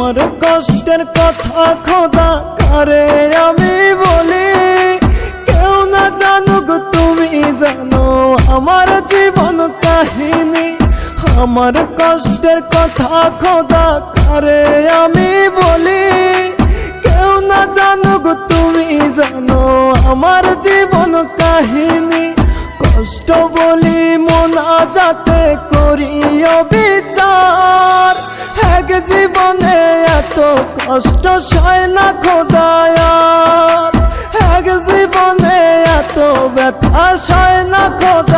আমার কষ্টের কথা খোদা কারে আমি বলি? না জানুক তুমি জানো, আমার জীবন কাহিনী, আমার কষ্টের কথা খোদা কারে আমি বলি। কেউ না জানুক তুমি জানো, আমার জীবন কাহিনী, কষ্ট বলি মোনা যাতে করিও বিচার। এক জীবনে এত কষ্ট সয় না এত ব্যথা সয় না খোদায়ার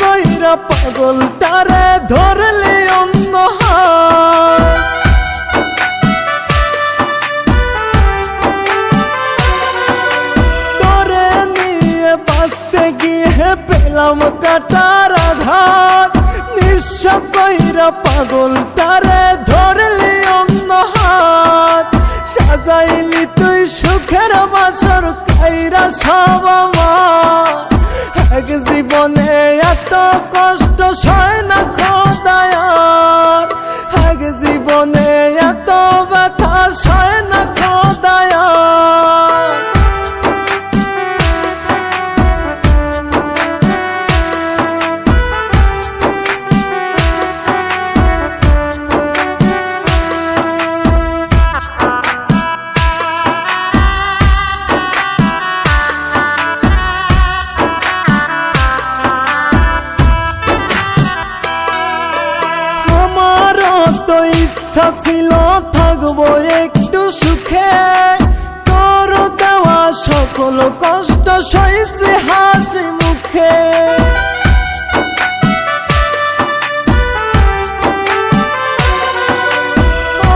কইরা পাগলটারে ধরলি অন্য হাত তোরে নিয়ে বাঁচতে গিয়ে পেলাম কাটার আঘাত। নিঃস্ব কইরা পাগল তারে ধরলি অন্য হাত সাজাইলি তুই সুখের বাসর কাইরা সব আমার। এক জীবনে এত কষ্ট সয় ইচ্ছা ছিল, থাকব একটু সুখে। তোর দেওয়া সকল কষ্ট, সইছে হাসি মুখে।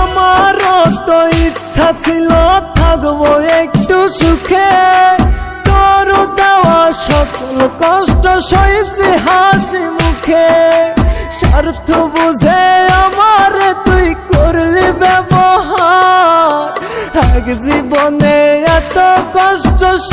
আমারও তো ইচ্ছা ছিল, থাকব একটু সুখে। তোর দেওয়া সকল কষ্ট, সইছে হাসি মুখে। স্বার্থ বুঝে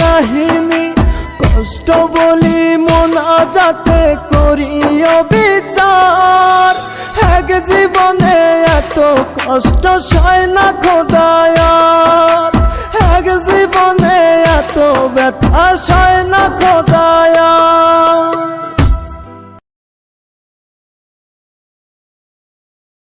কাহিনী, কষ্ট বলি মোনা যাতে করিও বিচার এক জীবনে এত কষ্ট সয় না খোদায়ার। এক জীবনে এত ব্যথা সয়